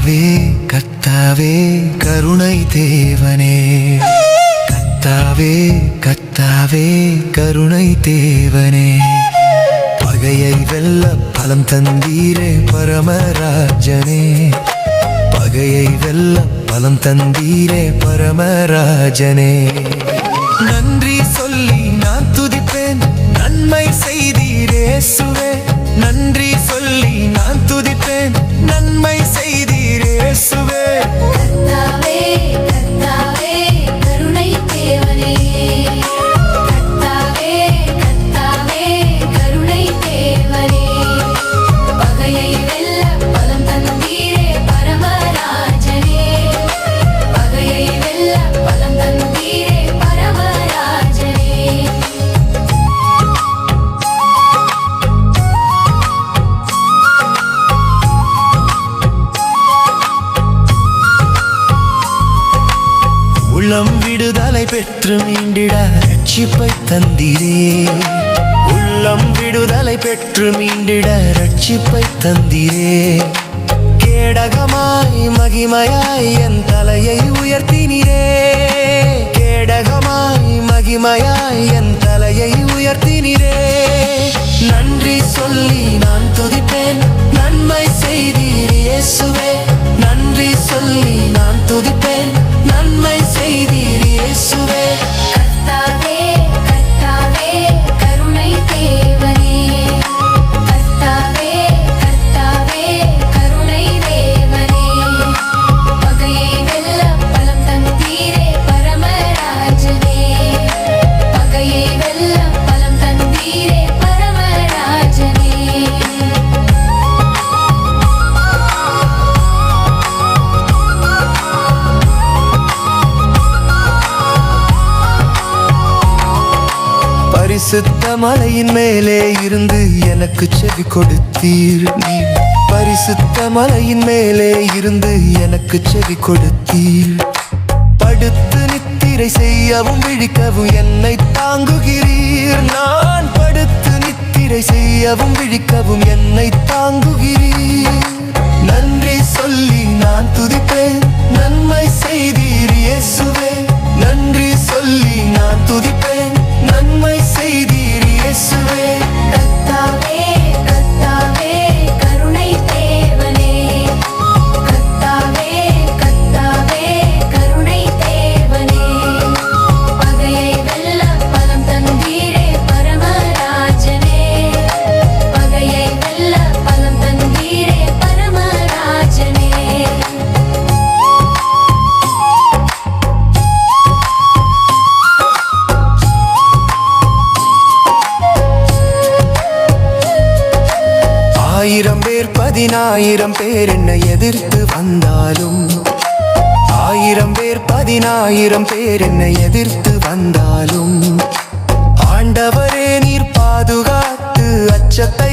கத்தாவே கத்தாவே கருணை தேவனே. கத்தாவே கத்தாவே கருணை தேவனே. பகையை வெல்ல பலம் தந்தீரே பரமராஜனே. பகையை வெல்ல பலம் தந்தீரே பரமராஜனே. நன் பெற்று மீண்டிட ரட்சிப்பை தந்தீரே. உள்ளம் விடுதலை பெற்று மீண்டிட ரட்சிப்பை தந்தீரே. கேடகமாய் மகிமையாய் என் தலையை உயர்த்தினீரே. கேடகமாய் மகிமையாய் என் தலையை உயர்த்தினீரே. நன்றி சொல்லி பரிசுத்த மலையின் மேலே இருந்து எனக்கு செவி கொடுத்தீர். நீ பரிசுத்த மலையின் மேலே இருந்து எனக்கு செவி கொடுத்தீர். படுத்து நித்திரை செய்யவும் விழிக்கவும் என்னை தாங்குகிறீர். நான் படுத்து நித்திரை செய்யவும் விழிக்கவும் என்னை தாங்குகிறீர். பதினாயிரம் பேர் என்னை எதிர்த்து வந்தாலும் ஆயிரம் பேர் பதினாயிரம் பேர் என்னை எதிர்த்து வந்தாலும் ஆண்டவரே நீர் பாதுகாத்து அச்சத்தை